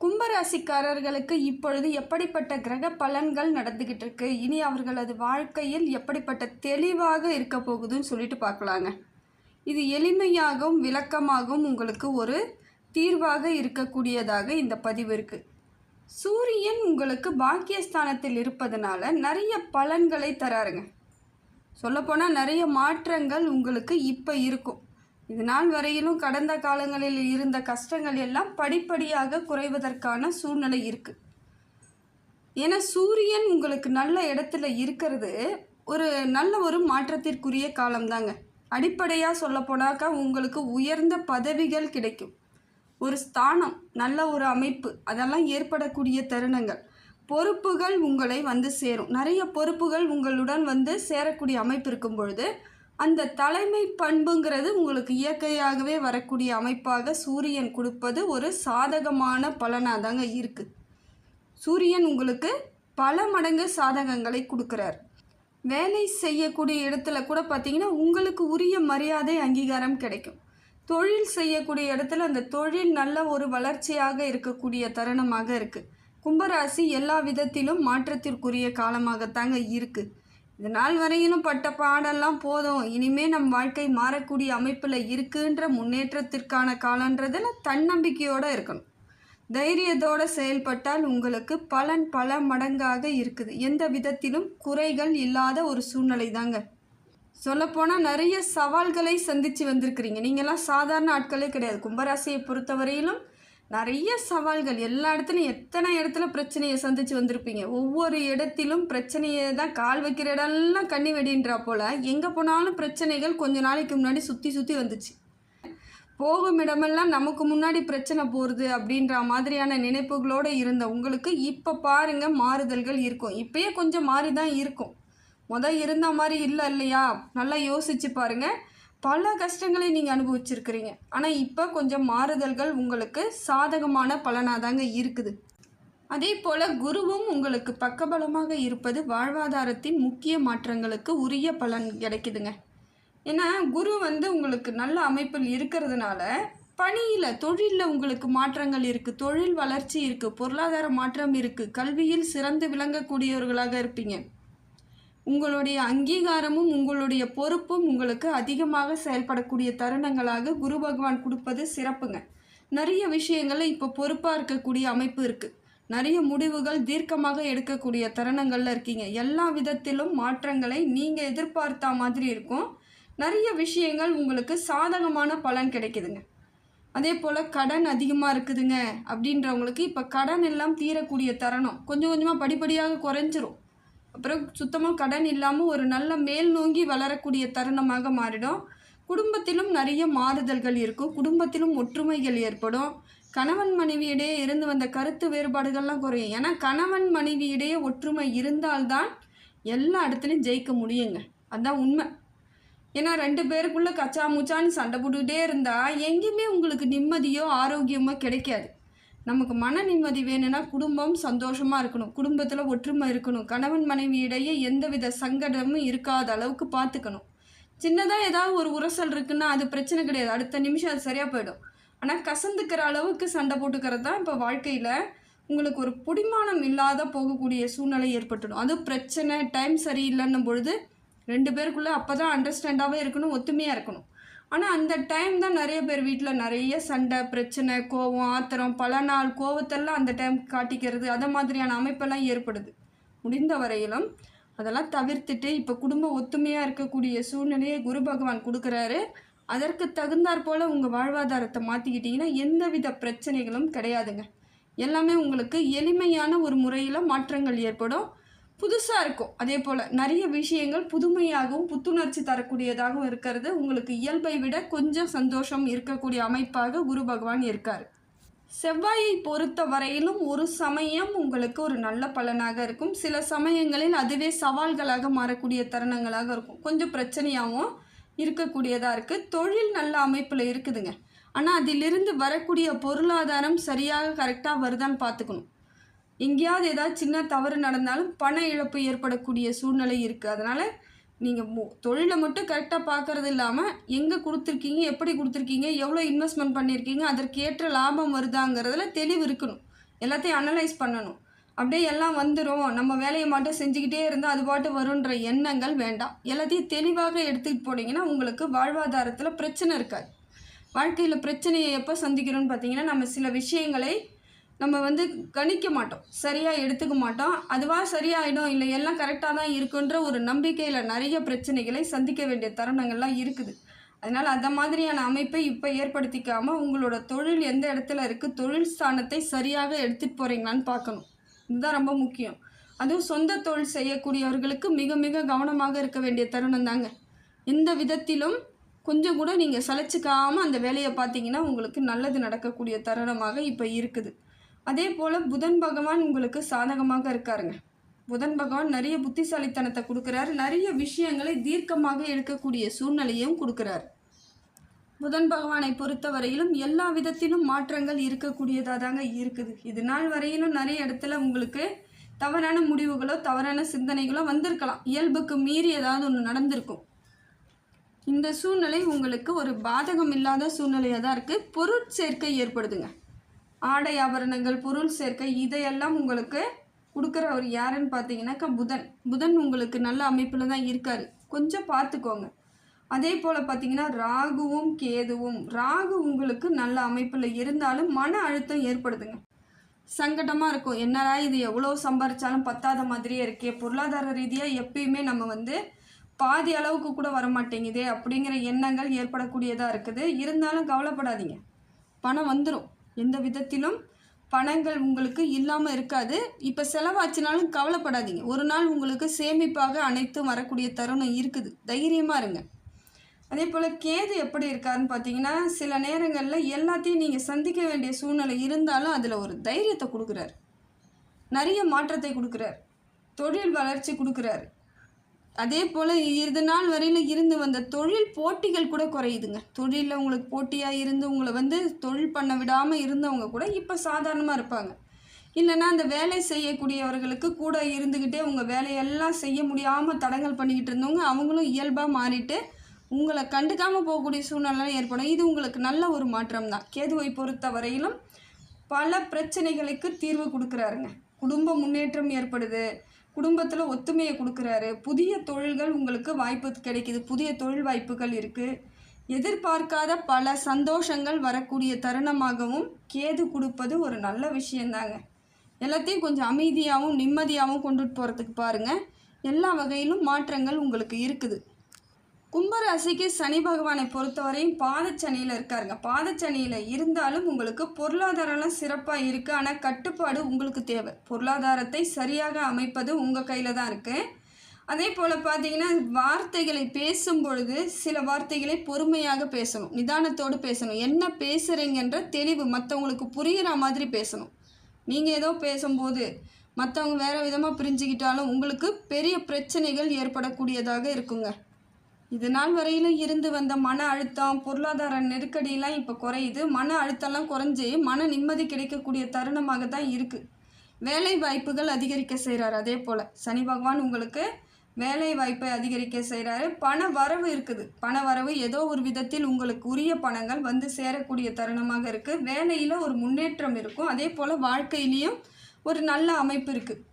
கும்பராசிக்காரர்களுக்கு இப்பொழுது எப்படிப்பட்ட கிரக பலன்கள் நடந்துக்கிட்டு இருக்கு இனி அவர்களது வாழ்க்கையில் எப்படிப்பட்ட தெளிவாக இருக்க போகுதுன்னு சொல்லிட்டு பார்க்கலாங்க. இது எளிமையாகவும் விளக்கமாகவும் உங்களுக்கு ஒரு தீர்வாக இருக்கக்கூடியதாக இந்த பதிவு இருக்குது சூரியன் உங்களுக்கு பாக்கியஸ்தானத்தில் இருப்பதனால நிறைய பலன்களை தராருங்க. சொல்லப்போனால் நிறைய மாற்றங்கள் உங்களுக்கு இப்போ இருக்கும். இது நாள் வரையிலும் கடந்த காலங்களில் இருந்த கஷ்டங்கள் எல்லாம் படிப்படியாக குறைவதற்கான சூழ்நிலை இருக்குது ஏன்னா சூரியன் உங்களுக்கு நல்ல இடத்துல இருக்கிறது ஒரு நல்ல ஒரு மாற்றத்திற்குரிய காலம்தாங்க. அடிப்படையாக சொல்லப்போனாக்கா உங்களுக்கு உயர்ந்த பதவிகள் கிடைக்கும். ஒரு ஸ்தானம் நல்ல ஒரு அமைப்பு அதெல்லாம் ஏற்படக்கூடிய தருணங்கள். பொறுப்புகள் உங்களை வந்து சேரும். நிறைய பொறுப்புகள் உங்களுடன் வந்து சேரக்கூடிய அமைப்பு இருக்கும் பொழுது அந்த தலைமை பண்புங்கிறது உங்களுக்கு இயற்கையாகவே வரக்கூடிய அமைப்பாக சூரியன் கொடுப்பது ஒரு சாதகமான பலனாக தாங்க இருக்குது சூரியன் உங்களுக்கு பல மடங்கு சாதகங்களை கொடுக்குறார். வேலை செய்யக்கூடிய இடத்துல கூட பார்த்தீங்கன்னா உங்களுக்கு உரிய மரியாதை அங்கீகாரம் கிடைக்கும். தொழில் செய்யக்கூடிய இடத்துல அந்த தொழில் நல்ல ஒரு வளர்ச்சியாக இருக்கக்கூடிய தருணமாக இருக்குது கும்பராசி எல்லா விதத்திலும் மாற்றத்திற்குரிய காலமாகத்தாங்க இருக்குது இது நாள் வரையிலும் பட்ட பாடெல்லாம் போதும். இனிமே நம் வாழ்க்கை மாறக்கூடிய அமைப்பில் இருக்குன்ற முன்னேற்றத்திற்கான காலன்றதில் தன்னம்பிக்கையோடு இருக்கணும். தைரியத்தோடு செயல்பட்டால் உங்களுக்கு பலன் பல மடங்காக இருக்குது. எந்த விதத்திலும் குறைகள் இல்லாத ஒரு சூழ்நிலை தாங்க சொல்லப்போனால் நிறைய சவால்களை சந்தித்து வந்திருக்கிறீங்க. நீங்களாம் சாதாரண ஆட்களே கிடையாது. கும்பராசியை பொறுத்தவரையிலும் நிறைய சவால்கள். எல்லா இடத்துலையும் எத்தனை இடத்துல பிரச்சனையை சந்தித்து வந்திருப்பீங்க? ஒவ்வொரு இடத்திலும் பிரச்சனையை தான் கால் வைக்கிற இடம்லாம் கண்ணி வெடின்றா போல் எங்கே போனாலும் பிரச்சனைகள் கொஞ்ச நாளைக்கு முன்னாடி சுற்றி சுற்றி வந்துச்சு. போகும் இடமெல்லாம் நமக்கு முன்னாடி பிரச்சனை போகிறது அப்படின்ற மாதிரியான நினைப்புகளோடு இருந்த உங்களுக்கு இப்போ பாருங்கள் மாறுதல்கள் இருக்கும். இப்போயே கொஞ்சம் மாறி தான் இருக்கும். முதல் இருந்த மாதிரி இல்லை இல்லையா? நல்லா யோசிச்சு பாருங்கள் பல கஷ்டங்களை நீங்கள் அனுபவிச்சிருக்கிறீங்க. ஆனால் இப்போ கொஞ்சம் மாறுதல்கள் உங்களுக்கு சாதகமான பலனாக தாங்க இருக்குது. அதே போல் குருவும் உங்களுக்கு பக்கபலமாக இருப்பது வாழ்வாதாரத்தின் முக்கிய மாற்றங்களுக்கு உரிய பலன் கிடைக்குதுங்க. ஏன்னா குரு வந்து உங்களுக்கு நல்ல அமைப்பில் இருக்கிறதுனால பணியில் தொழிலில் உங்களுக்கு மாற்றங்கள் இருக்குது தொழில் வளர்ச்சி இருக்குது பொருளாதார மாற்றம் இருக்குது கல்வியில் சிறந்து விளங்கக்கூடியவர்களாக இருப்பீங்க. உங்களுடைய அங்கீகாரமும் உங்களுடைய பொறுப்பும் உங்களுக்கு அதிகமாக செயல்படக்கூடிய தருணங்களாக குரு பகவான் கொடுப்பது சிறப்புங்க. நிறைய விஷயங்களில் இப்போ பொறுப்பாக இருக்கக்கூடிய அமைப்பு இருக்குது நிறைய முடிவுகள் தீர்க்கமாக எடுக்கக்கூடிய தருணங்களில் இருக்கீங்க. எல்லா விதத்திலும் மாற்றங்களை நீங்கள் எதிர்பார்த்த மாதிரி இருக்கும். நிறைய விஷயங்கள் உங்களுக்கு சாதகமான பலன் கிடைக்குதுங்க. அதே போல் கடன் அதிகமாக இருக்குதுங்க அப்படின்றவங்களுக்கு இப்போ கடன் எல்லாம் தீரக்கூடிய தருணம் கொஞ்சம் கொஞ்சமாக படிப்படியாக குறைஞ்சிரும். அப்புறம் சுத்தமாக கடன் இல்லாமல் ஒரு நல்ல மேல் நோங்கி வளரக்கூடிய தருணமாக மாறிடும். குடும்பத்திலும் நிறைய மாறுதல்கள் இருக்கும். குடும்பத்திலும் ஒற்றுமைகள் ஏற்படும். கணவன் மனைவியிடையே இருந்து வந்த கருத்து வேறுபாடுகள்லாம் குறையும். ஏன்னா கணவன் மனைவியிடையே ஒற்றுமை இருந்தால்தான் எல்லா இடத்துலையும் ஜெயிக்க முடியுங்க. அதுதான் உண்மை. ஏன்னா ரெண்டு பேருக்குள்ளே கச்சா முச்சான்னு சண்டை போட்டுக்கிட்டே இருந்தால் எங்கேயுமே உங்களுக்கு நிம்மதியோ ஆரோக்கியமோ கிடைக்காது. நமக்கு மன நிம்மதி வேணும்னா குடும்பம் சந்தோஷமாக இருக்கணும். குடும்பத்தில் ஒற்றுமை இருக்கணும். கணவன் மனைவி இடையே எந்தவித சங்கடமும் இருக்காத அளவுக்கு பார்த்துக்கணும் சின்னதாக ஏதாவது ஒரு உரசல் இருக்குன்னா அது பிரச்சனை கிடையாது. அடுத்த நிமிஷம் அது சரியாக போயிடும். ஆனால் கசந்துக்கிற அளவுக்கு சண்டை போட்டுக்கிறது தான் இப்போ வாழ்க்கையில் உங்களுக்கு ஒரு புடிமானம் இல்லாத போகக்கூடிய சூழ்நிலை ஏற்பட்டுடும். அது பிரச்சனை டைம் சரியில்லைன்னும் பொழுது ரெண்டு பேருக்குள்ளே அப்போ தான் அண்டர்ஸ்டாண்டாகவே இருக்கணும் ஒத்துமையாக இருக்கணும். ஆனால் அந்த டைம் தான் நிறைய பேர் வீட்டில் நிறைய சண்டை பிரச்சனை கோவம் ஆத்திரம் பல நாள் கோவத்தெல்லாம் அந்த டைம் காட்டிக்கிறது அதை மாதிரியான அமைப்பெல்லாம் ஏற்படுது. முடிந்த வரையிலும் அதெல்லாம் தவிர்த்துட்டு இப்போ குடும்ப ஒத்துமையாக இருக்கக்கூடிய சூழ்நிலையை குரு பகவான் கொடுக்குறாரு. அதற்கு தகுந்தாற் போல் உங்கள் வாழ்வாதாரத்தை மாற்றிக்கிட்டிங்கன்னா எந்தவித பிரச்சனைகளும் கிடையாதுங்க. எல்லாமே உங்களுக்கு எளிமையான ஒரு முறையில் மாற்றங்கள் ஏற்படும். புதுசாக இருக்கும். அதே போல் நிறைய விஷயங்கள் புதுமையாகவும் புத்துணர்ச்சி தரக்கூடியதாகவும் இருக்கிறது. உங்களுக்கு இயல்பை விட கொஞ்சம் சந்தோஷம் இருக்கக்கூடிய அமைப்பாக குரு பகவான் இருக்கார். செவ்வாயை பொறுத்த வரையிலும் ஒரு சமயம் உங்களுக்கு ஒரு நல்ல பலனாக இருக்கும். சில சமயங்களில் அதுவே சவால்களாக மாறக்கூடிய தருணங்களாக இருக்கும். கொஞ்சம் பிரச்சனையாகவும் இருக்கக்கூடியதாக இருக்குது தொழில் நல்ல அமைப்பில் இருக்குதுங்க. ஆனால் அதிலிருந்து வரக்கூடிய பொருளாதாரம் சரியாக கரெக்டாக வருதான்னு பார்த்துக்கணும். எங்கேயாவது ஏதாவது சின்ன தவறு நடந்தாலும் பண இழப்பு ஏற்படக்கூடிய சூழ்நிலை இருக்குது அதனால் நீங்கள் மு தொழிலை மட்டும் கரெக்டாக பார்க்கறது இல்லாமல் எங்கே கொடுத்துருக்கீங்க எப்படி கொடுத்துருக்கீங்க எவ்வளோ இன்வெஸ்ட்மெண்ட் பண்ணியிருக்கீங்க அதற்கேற்ற லாபம் வருதாங்கிறதுல தெளிவு இருக்கணும். எல்லாத்தையும் அனலைஸ் பண்ணணும். அப்படியே எல்லாம் வந்துடும் நம்ம வேலையை மட்டும் செஞ்சுக்கிட்டே இருந்தால் அது பாட்டு வருன்ற எண்ணங்கள் வேண்டாம். எல்லாத்தையும் தெளிவாக எடுத்துக்கிட்டு போனீங்கன்னா உங்களுக்கு வாழ்வாதாரத்தில் பிரச்சனை இருக்காது. வாழ்க்கையில் பிரச்சனையை எப்போ சந்திக்கிறோன்னு பார்த்தீங்கன்னா நம்ம சில விஷயங்களை நம்ம வந்து கணிக்க மாட்டோம். சரியாக எடுத்துக்க மாட்டோம். அதுவாக சரியாயிடும் இல்லை எல்லாம் கரெக்டாக தான் இருக்குன்ற ஒரு நம்பிக்கையில் நிறைய பிரச்சனைகளை சந்திக்க வேண்டிய தருணங்கள்லாம் இருக்குது. அதனால் அந்த மாதிரியான அமைப்பை இப்போ ஏற்படுத்திக்காமல் உங்களோட தொழில் எந்த இடத்துல இருக்குது தொழில் ஸ்தானத்தை சரியாக எடுத்துகிட்டு போகிறீங்களான்னு பார்க்கணும். இதுதான் ரொம்ப முக்கியம். அதுவும் சொந்த தொழில் செய்யக்கூடியவர்களுக்கு மிக மிக கவனமாக இருக்க வேண்டிய தருணம் தாங்க. எந்த விதத்திலும் கொஞ்சம் கூட நீங்கள் சளைச்சிக்காமல் அந்த வேலையை பார்த்தீங்கன்னா உங்களுக்கு நல்லது நடக்கக்கூடிய தருணமாக இப்போ இருக்குது. அதே போல் புதன் பகவான் உங்களுக்கு சாதகமாக இருக்காருங்க. புதன் பகவான் நிறைய புத்திசாலித்தனத்தை கொடுக்குறாரு. நிறைய விஷயங்களை தீர்க்கமாக எடுக்கக்கூடிய சூழ்நிலையும் கொடுக்குறாரு. புதன் பகவானை பொறுத்த வரையிலும் எல்லா விதத்திலும் மாற்றங்கள் இருக்கக்கூடியதாக தாங்க இருக்குது. இது நாள் வரையிலும் நிறைய இடத்துல உங்களுக்கு தவறான முடிவுகளோ தவறான சிந்தனைகளோ வந்திருக்கலாம். இயல்புக்கு மீறி ஏதாவது ஒன்று நடந்திருக்கும். இந்த சூழ்நிலை உங்களுக்கு ஒரு பாதகம் இல்லாத சூழ்நிலையாக தான் இருக்குது பொருட்சேர்க்கை ஏற்படுதுங்க. ஆடை ஆபரணங்கள் பொருள் சேர்க்கை இதையெல்லாம் உங்களுக்கு கொடுக்குறவர் யாருன்னு பார்த்தீங்கன்னாக்கா புதன். புதன் உங்களுக்கு நல்ல அமைப்பில் தான் இருக்கார். கொஞ்சம் பார்த்துக்கோங்க. அதே போல் பார்த்தீங்கன்னா ராகுவும் கேதுவும். ராகு உங்களுக்கு நல்ல அமைப்பில் இருந்தாலும் மன அழுத்தம் ஏற்படுதுங்க. சங்கடமாக இருக்கும். என்னடா இது எவ்வளோ சம்பாரித்தாலும் பத்தாத மாதிரியே இருக்கே. பொருளாதார ரீதியாக எப்பயுமே நம்ம வந்து பாதி அளவுக்கு கூட வர மாட்டேங்குதே அப்படிங்கிற எண்ணங்கள் ஏற்படக்கூடியதாக இருக்குது. இருந்தாலும் கவலைப்படாதீங்க. பணம் வந்துடும் எந்த விதத்திலும் பணங்கள் உங்களுக்கு இல்லாமல் இருக்காது. இப்போ செலவாச்சுனாலும் கவலைப்படாதீங்க. ஒரு நாள் உங்களுக்கு சேமிப்பாக அனைத்தும் வரக்கூடிய தருணம் இருக்குது. தைரியமாக இருங்க. அதே போல் கேது எப்படி இருக்காருன்னு பார்த்தீங்கன்னா சில நேரங்களில் எல்லாத்தையும் நீங்கள் சந்திக்க வேண்டிய சூழ்நிலை இருந்தாலும் அதில் ஒரு தைரியத்தை கொடுக்குறாரு. நிறைய மாற்றத்தை கொடுக்குறாரு. தொழில் வளர்ச்சி கொடுக்குறாரு. அதே போல் இது நாள் வரையில் இருந்து வந்த தொழில் போட்டிகள் கூட குறையுதுங்க. தொழிலில் உங்களுக்கு போட்டியாக இருந்து உங்களை வந்து தொழில் பண்ண விடாமல் இருந்தவங்க கூட இப்போ சாதாரணமாக இருப்பாங்க. இல்லைன்னா அந்த வேலை செய்யக்கூடியவர்களுக்கு கூட இருந்துக்கிட்டே உங்கள் வேலையெல்லாம் செய்ய முடியாமல் தடங்கல் பண்ணிக்கிட்டு இருந்தவங்க அவங்களும் இயல்பாக மாறிட்டு உங்களை கண்டுக்காமல் போகக்கூடிய சூழ்நிலை ஏற்படும். இது உங்களுக்கு நல்ல ஒரு மாற்றம் தான். கேதுவை பொறுத்த வரையிலும் பல பிரச்சனைகளுக்கு தீர்வு கொடுக்குறாருங்க. குடும்ப முன்னேற்றம் ஏற்படுது. குடும்பத்தில் ஒத்துமையை கொடுக்குறாரு. புதிய தொழில்கள் உங்களுக்கு வாய்ப்பு கிடைக்குது. புதிய தொழில் வாய்ப்புகள் இருக்குது எதிர்பார்க்காத பல சந்தோஷங்கள் வரக்கூடிய தருணமாகவும் கேது கொடுப்பது ஒரு நல்ல விஷயந்தாங்க. எல்லாத்தையும் கொஞ்சம் அமைதியாகவும் நிம்மதியாகவும் கொண்டுட்டு போகிறதுக்கு பாருங்கள் எல்லா வகையிலும் மாற்றங்கள் உங்களுக்கு இருக்குது. கும்பராசிக்கு சனி பகவானை பொறுத்தவரையும் பாதச்சனியில் இருக்காருங்க. பாதச்சனியில் இருந்தாலும் உங்களுக்கு பொருளாதாரம்லாம் சிறப்பாக இருக்குது ஆனால் கட்டுப்பாடு உங்களுக்கு தேவை. பொருளாதாரத்தை சரியாக அமைப்பது உங்கள் கையில் தான் இருக்குது அதே போல் பார்த்தீங்கன்னா வார்த்தைகளை பேசும் பொழுது சில வார்த்தைகளை பொறுமையாக பேசணும். நிதானத்தோடு பேசணும். என்ன பேசுகிறீங்கன்ற தெளிவு மற்றவங்களுக்கு புரிகிற மாதிரி பேசணும். நீங்கள் ஏதோ பேசும்போது மற்றவங்க வேறு விதமாக பிரிஞ்சுக்கிட்டாலும் உங்களுக்கு பெரிய பிரச்சனைகள் ஏற்படக்கூடியதாக இருக்குங்க. இது நாள் வரையிலும் இருந்து வந்த மன அழுத்தம் பொருளாதார நெருக்கடியெல்லாம் இப்போ குறையுது. மன அழுத்தம்லாம் குறைஞ்சி மன நிம்மதி கிடைக்கக்கூடிய தருணமாக தான் இருக்குது வேலை வாய்ப்புகள் அதிகரிக்க செய்கிறார் அதே போல் சனி பகவான் உங்களுக்கு வேலை வாய்ப்பை அதிகரிக்க செய்கிறாரு பண வரவு இருக்குது. பண வரவு ஏதோ ஒரு விதத்தில் உங்களுக்கு உரிய பணங்கள் வந்து சேரக்கூடிய தருணமாக இருக்குது வேலையில் ஒரு முன்னேற்றம் இருக்கும். அதே போல் வாழ்க்கையிலையும் ஒரு நல்ல அமைப்பு இருக்குது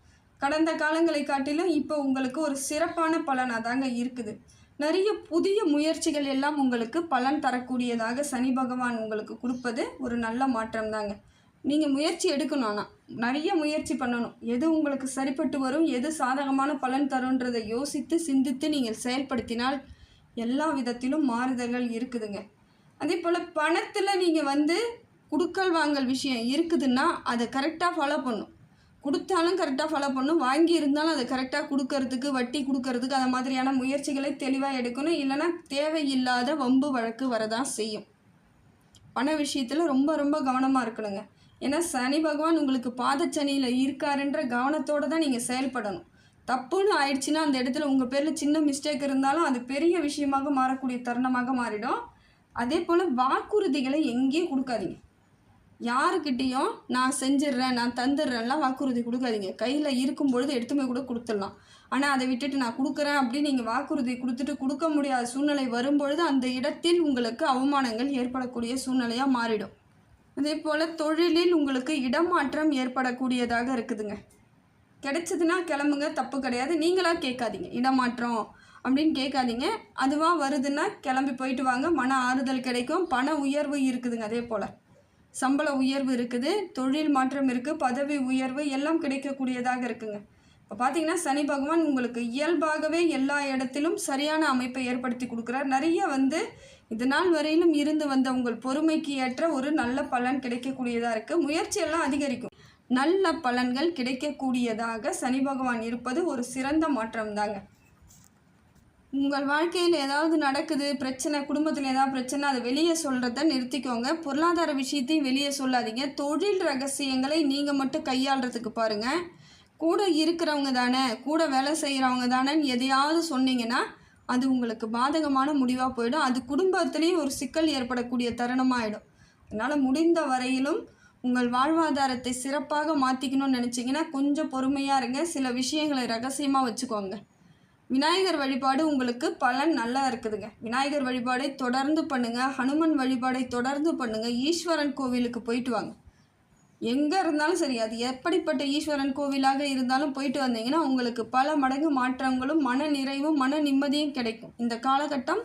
கடந்த காலங்களை காட்டிலும் இப்போ உங்களுக்கு ஒரு சிறப்பான பலனாக தாங்க இருக்குது. நிறைய புதிய முயற்சிகள் எல்லாம் உங்களுக்கு பலன் தரக்கூடியதாக சனி பகவான் உங்களுக்கு கொடுப்பது ஒரு நல்ல மாற்றம் தாங்க. நீங்கள் முயற்சி எடுக்கணும் ஆனால் நிறைய முயற்சி பண்ணணும். எது உங்களுக்கு சரிப்பட்டு வரும் எது சாதகமான பலன் தருன்றதை யோசித்து சிந்தித்து நீங்கள் செயல்படுத்தினால் எல்லா விதத்திலும் மாறுதல்கள் இருக்குதுங்க. அதே போல் பணத்தில் நீங்கள் வந்து குடுக்கல் வாங்கல் விஷயம் இருக்குதுன்னா அதை கரெக்டாக ஃபாலோ பண்ணும் கொடுத்தாலும் கரெக்டாக ஃபாலோ பண்ணும் வாங்கி இருந்தாலும் அதை கரெக்டாக கொடுக்கறதுக்கு வட்டி கொடுக்கறதுக்கு அந்த மாதிரியான முயற்சிகளை தெளிவாக எடுக்கணும். இல்லைன்னா தேவையில்லாத வம்பு வழக்கு வரதான் செய்யும். பண விஷயத்தில் ரொம்ப ரொம்ப கவனமாக இருக்கணுங்க. ஏன்னா சனி பகவான் உங்களுக்கு பாதச்சனியில் இருக்காருன்ற கவனத்தோடு தான் நீங்கள் செயல்படணும். தப்புன்னு ஆயிடுச்சுன்னா அந்த இடத்துல உங்கள் பேரில் சின்ன மிஸ்டேக் இருந்தாலும் அது பெரிய விஷயமாக மாறக்கூடிய தருணமாக மாறிடும். அதே போல் வாக்குறுதிகளை எங்கேயும் கொடுக்காதீங்க. யாருக்கிட்டேயும் நான் செஞ்சிடுறேன் நான் தந்துடுறேன்லாம் வாக்குறுதி கொடுக்காதீங்க. கையில் இருக்கும் பொழுது எடுத்துமே கூட கொடுத்துடலாம். ஆனால் அதை விட்டுட்டு நான் கொடுக்குறேன் அப்படின்னு நீங்கள் வாக்குறுதி கொடுத்துட்டு கொடுக்க முடியாத சூழ்நிலை வரும்பொழுது அந்த இடத்தில் உங்களுக்கு அவமானங்கள் ஏற்படக்கூடிய சூழ்நிலையாக மாறிடும். அதே போல் தொழிலில் உங்களுக்கு இடமாற்றம் ஏற்படக்கூடியதாக இருக்குதுங்க. கிடைச்சதுன்னா கிளம்புங்க தப்பு கிடையாது. நீங்களாக கேட்காதீங்க. இடமாற்றம் அப்படின்னு கேட்காதீங்க. அதுவாக வருதுன்னா கிளம்பி போயிட்டு வாங்க. மன ஆறுதல் கிடைக்கும். பண உயர்வு இருக்குதுங்க அதே போல். சம்பள உயர்வு இருக்குது தொழில் மாற்றம் இருக்குது பதவி உயர்வு எல்லாம் கிடைக்கக்கூடியதாக இருக்குங்க. இப்போ பார்த்தீங்கன்னா சனி பகவான் உங்களுக்கு இயல்பாகவே எல்லா இடத்திலும் சரியான அமைப்பை ஏற்படுத்தி கொடுக்குறார். நிறைய வந்து இது நாள் வரையிலும் இருந்து வந்த உங்கள் பொறுமைக்கு ஏற்ற ஒரு நல்ல பலன் கிடைக்கக்கூடியதாக இருக்குது முயற்சியெல்லாம் அதிகரிக்கும். நல்ல பலன்கள் கிடைக்கக்கூடியதாக சனி பகவான் இருப்பது ஒரு சிறந்த மாற்றம் தாங்க உங்கள் வாழ்க்கையில் ஏதாவது நடக்குது பிரச்சனை குடும்பத்தில் ஏதாவது பிரச்சனை அதை வெளியே சொல்கிறத நிறுத்திக்கோங்க. பொருளாதார விஷயத்தையும் வெளியே சொல்லாதீங்க. தொழில் ரகசியங்களை நீங்கள் மட்டும் கையாளுறதுக்கு பாருங்கள் கூட இருக்கிறவங்க தானே கூட வேலை செய்கிறவங்க தானேன்னு எதையாவது சொன்னீங்கன்னா அது உங்களுக்கு பாதகமான முடிவாக போயிடும். அது குடும்பத்துலேயும் ஒரு சிக்கல் ஏற்படக்கூடிய தருணமாகிடும் அதனால் முடிந்த வரையிலும் உங்கள் வாழ்வாதாரத்தை சிறப்பாக மாற்றிக்கணும்னு நினச்சிங்கன்னா கொஞ்சம் பொறுமையாக இருங்க. சில விஷயங்களை ரகசியமாக வச்சுக்கோங்க. விநாயகர் வழிபாடு உங்களுக்கு பலன் நல்லா இருக்குதுங்க. விநாயகர் வழிபாடை தொடர்ந்து பண்ணுங்கள் ஹனுமன் வழிபாடை தொடர்ந்து பண்ணுங்கள் ஈஸ்வரன் கோவிலுக்கு போயிட்டு வாங்க. எங்கே இருந்தாலும் சரி அது எப்படிப்பட்ட ஈஸ்வரன் கோவிலாக இருந்தாலும் போயிட்டு வந்தீங்கன்னா உங்களுக்கு பல மடங்கு மாற்றங்களும் மன நிறைவும் மன நிம்மதியும் கிடைக்கும். இந்த காலகட்டம்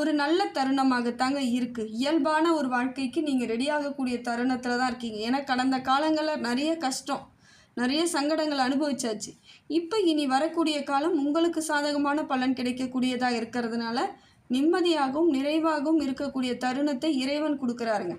ஒரு நல்ல தருணமாகத்தாங்க இருக்குது இயல்பான ஒரு வாழ்க்கைக்கு நீங்கள் ரெடியாகக்கூடிய தருணத்தில் தான் இருக்கீங்க. ஏன்னா கடந்த காலங்களில் நிறைய கஷ்டம். நிறைய சங்கடங்கள் அனுபவிச்சாச்சு. இப்போ இனி வரக்கூடிய காலம் உங்களுக்கு சாதகமான பலன் கிடைக்கக்கூடியதாக இருக்கிறதுனால நிம்மதியாகவும் நிறைவாகவும் இருக்கக்கூடிய தருணத்தை இறைவன் கொடுக்குறாருங்க.